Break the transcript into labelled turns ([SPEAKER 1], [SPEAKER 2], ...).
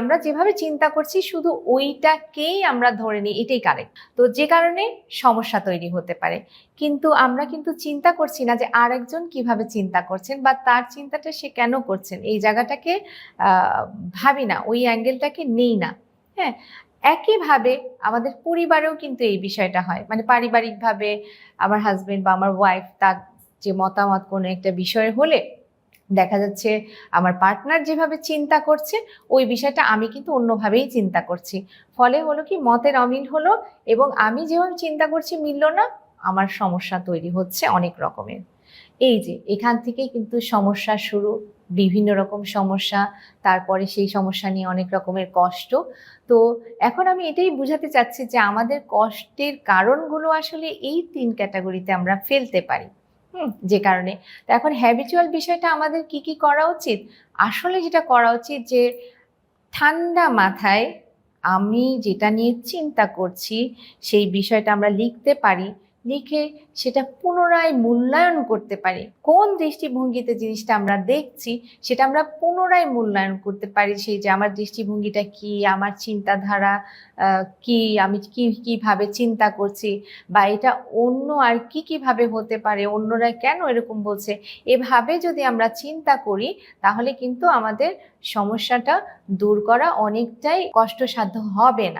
[SPEAKER 1] আমরা যেভাবে চিন্তা করছি, শুধু ওইটাকেই আমরা ধরে নিই, এটাই কারেক্ট তো যে কারণে সমস্যা তৈরি হতে পারে। কিন্তু আমরা কিন্তু চিন্তা করছি না যে আরেকজন কীভাবে চিন্তা করছেন বা তার চিন্তাটা সে কেন করছেন। এই জায়গাটাকে ভাবি না, ওই অ্যাঙ্গেলটাকে নেই না। হ্যাঁ একইভাবে আমাদের পরিবারেও কিন্তু এই বিষয়টা হয়। মানে পারিবারিকভাবে আমার হাজবেন্ড বা আমার ওয়াইফ তার যে মতামত কোনো একটা বিষয় হলে দেখা যাচ্ছে আমার পার্টনার যেভাবে চিন্তা করছে, ওই বিষয়টা আমি কিন্তু অন্যভাবেই চিন্তা করছি। ফলে হলো কি, মতের অমিল হলো এবং আমি যেভাবে চিন্তা করছি মিলল না, আমার সমস্যা তৈরি হচ্ছে অনেক রকমের। এই যে, এখান থেকেই কিন্তু সমস্যা শুরু, বিভিন্ন রকম সমস্যা, তারপরে সেই সমস্যা নিয়ে অনেক রকমের কষ্ট। তো এখন আমি এটাই বুঝাতে চাচ্ছি যে আমাদের কষ্টের কারণগুলো আসলে এই তিন ক্যাটাগরিতে আমরা ফেলতে পারি। যে কারণে। তো এখন হ্যাবিচুয়াল বিষয়টা আমাদের কি কি করা উচিত? আসলে যেটা করা উচিত যে, ঠান্ডা মাথায় আমি যেটা নিয়ে চিন্তা করছি, সেই বিষয়টা আমরা লিখতে পারি। লিখে সেটা পুনরায় মূল্যায়ন করতে পারি। কোন দৃষ্টিভঙ্গিতে জিনিসটা আমরা দেখছি, সেটা আমরা পুনরায় মূল্যায়ন করতে পারি সেই যে আমার দৃষ্টিভঙ্গিটা কি, আমার চিন্তাধারা কি, আমি কি, কীভাবে চিন্তা করছি বা এটা অন্য আর কি, কীভাবে হতে পারে, অন্যরা কেন এরকম বলছে, এভাবে যদি আমরা চিন্তা করি তাহলে কিন্তু আমাদের সমস্যাটা দূর করা অনেকটাই কষ্টসাধ্য হবে না।